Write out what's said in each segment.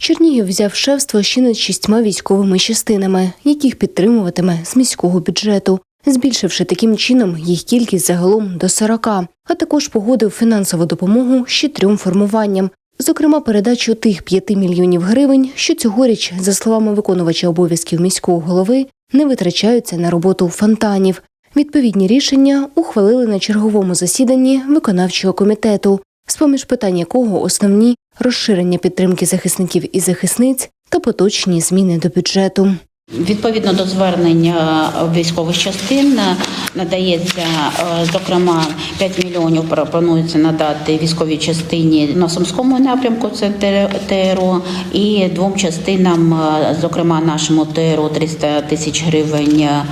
Чернігів взяв шефство ще над шістьма військовими частинами, яких підтримуватиме з міського бюджету, збільшивши таким чином їх кількість загалом до 40, а також погодив фінансову допомогу ще трьом формуванням. Зокрема, передачу тих 5 мільйонів гривень, що цьогоріч, за словами виконувача обов'язків міського голови, не витрачаються на роботу фонтанів. Відповідні рішення ухвалили на черговому засіданні виконавчого комітету, з поміж питань якого основні розширення підтримки захисників і захисниць та поточні зміни до бюджету. Відповідно до звернення військових частин надається, е, зокрема, 5 мільйонів пропонується надати військовій частині на Сумському напрямку, це ТРО, і двом частинам, е, зокрема нашому ТРО 300 тисяч гривень е,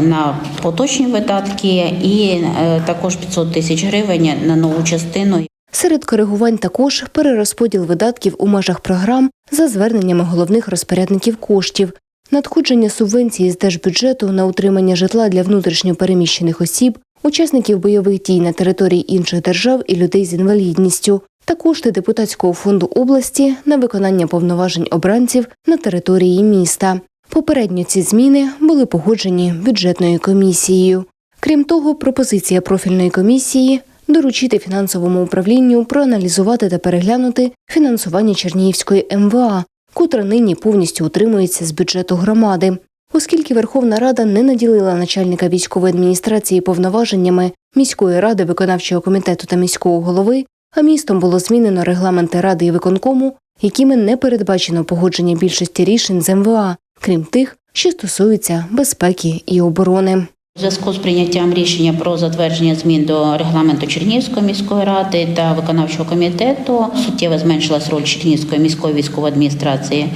на поточні видатки, і також 500 тисяч гривень на нову частину. Серед коригувань також перерозподіл видатків у межах програм за зверненнями головних розпорядників коштів, надходження субвенції з держбюджету на утримання житла для внутрішньо переміщених осіб, учасників бойових дій на території інших держав і людей з інвалідністю, та кошти депутатського фонду області на виконання повноважень обранців на території міста. Попередньо ці зміни були погоджені бюджетною комісією. Крім того, пропозиція профільної комісії доручити фінансовому управлінню проаналізувати та переглянути фінансування Чернігівської МВА, котра нині повністю утримується з бюджету громади. Оскільки Верховна Рада не наділила начальника військової адміністрації повноваженнями міської ради, виконавчого комітету та міського голови, а містом було змінено регламенти ради і виконкому, якими не передбачено погодження більшості рішень з МВА, крім тих, що стосуються безпеки і оборони. У зв'язку з прийняттям рішення про затвердження змін до регламенту Чернігівської міської ради та виконавчого комітету суттєво зменшилась роль Чернігівської міської військової адміністрації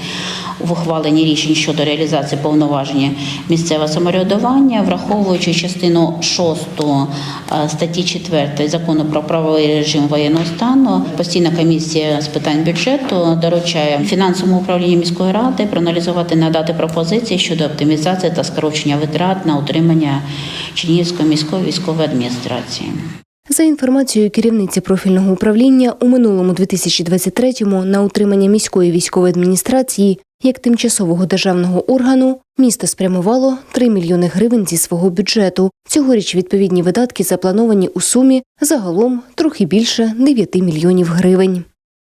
в ухваленні рішень щодо реалізації повноваження місцевого самоврядування, враховуючи частину 6 статті 4 закону про правовий режим воєнного стану, постійна комісія з питань бюджету доручає фінансовому управлінню міської ради проаналізувати надати пропозиції щодо оптимізації та скорочення витрат на утримання Чернігівської міської військової адміністрації. За інформацією керівниці профільного управління, у минулому 2023-му на утримання міської військової адміністрації як тимчасового державного органу місто спрямувало 3 мільйони гривень зі свого бюджету. Цьогоріч відповідні видатки заплановані у сумі загалом трохи більше 9 мільйонів гривень.